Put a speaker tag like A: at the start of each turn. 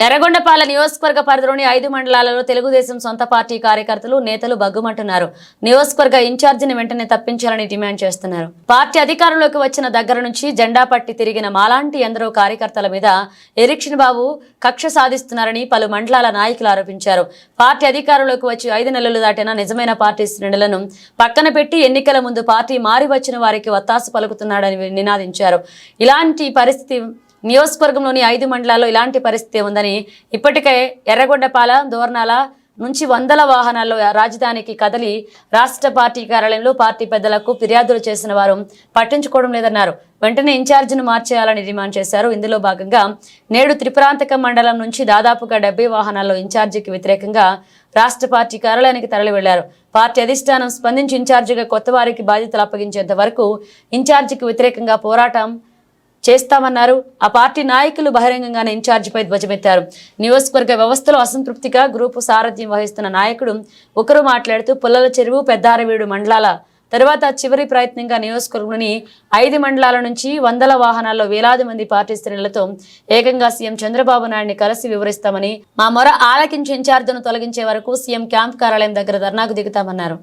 A: ఎర్రగొండపాల నియోజకవర్గ పరిధిలోని ఐదు మండలాలలో తెలుగుదేశం సొంత పార్టీ కార్యకర్తలు నేతలు బగ్గుమంటున్నారు నియోజకవర్గ ఇన్ఛార్జిని వెంటనే తప్పించాలని డిమాండ్ చేస్తున్నారు. పార్టీ అధికారంలోకి వచ్చిన దగ్గర నుంచి జెండా పట్టి తిరిగిన మాలాంటి ఎందరో కార్యకర్తల మీద ఎరిక్షన్ బాబు కక్ష సాధిస్తున్నారని పలు మండలాల నాయకులు ఆరోపించారు. పార్టీ అధికారంలోకి వచ్చి ఐదు నెలలు దాటిన నిజమైన పార్టీ శ్రేణులను పక్కన పెట్టి ఎన్నికల ముందు పార్టీ మారి వచ్చిన వారికి వత్తాసు పలుకుతున్నాడని నినాదించారు. ఇలాంటి పరిస్థితి నియోజకవర్గంలోని ఐదు మండలాల్లో ఇలాంటి పరిస్థితి ఉందని ఇప్పటికే ఎర్రగొండపాల దోర్నాల నుంచి వందల వాహనాల్లో రాజధానికి కదలి రాష్ట్ర పార్టీ కార్యాలయంలో పార్టీ పెద్దలకు ఫిర్యాదులు చేసిన వారు పట్టించుకోవడం లేదన్నారు. వెంటనే ఇన్ఛార్జిను మార్చేయాలని డిమాండ్ చేశారు. ఇందులో భాగంగా నేడు త్రిపురాంతకం మండలం నుంచి దాదాపుగా డెబ్బై వాహనాల్లో ఇన్ఛార్జికి వ్యతిరేకంగా రాష్ట్ర పార్టీ కార్యాలయానికి తరలి వెళ్ళారు పార్టీ అధిష్టానం స్పందించి ఇన్ఛార్జిగా కొత్త వారికి బాధ్యతలు అప్పగించేంత వరకు ఇన్ఛార్జికి వ్యతిరేకంగా పోరాటం చేస్తామన్నారు. ఆ పార్టీ నాయకులు బహిరంగంగానే ఇన్ఛార్జిపై ధ్వజమెత్తారు. నియోజకవర్గ వ్యవస్థలో అసంతృప్తిగా గ్రూపు సారథ్యం వహిస్తున్న నాయకుడు ఒకరు మాట్లాడుతూ పుల్లల చెరువు పెద్దారవీడు మండలాల తర్వాత చివరి ప్రయత్నంగా నియోజకవర్గంలోని ఐదు మండలాల నుంచి వందల వాహనాల్లో వేలాది మంది పార్టీ శ్రేణులతో ఏకంగా సీఎం చంద్రబాబు నాయుడిని కలిసి వివరిస్తామని మా మొర ఆలకించి ఇన్ఛార్జీను తొలగించే వరకు సీఎం క్యాంప్ కార్యాలయం దగ్గర ధర్నాకు దిగుతామన్నారు.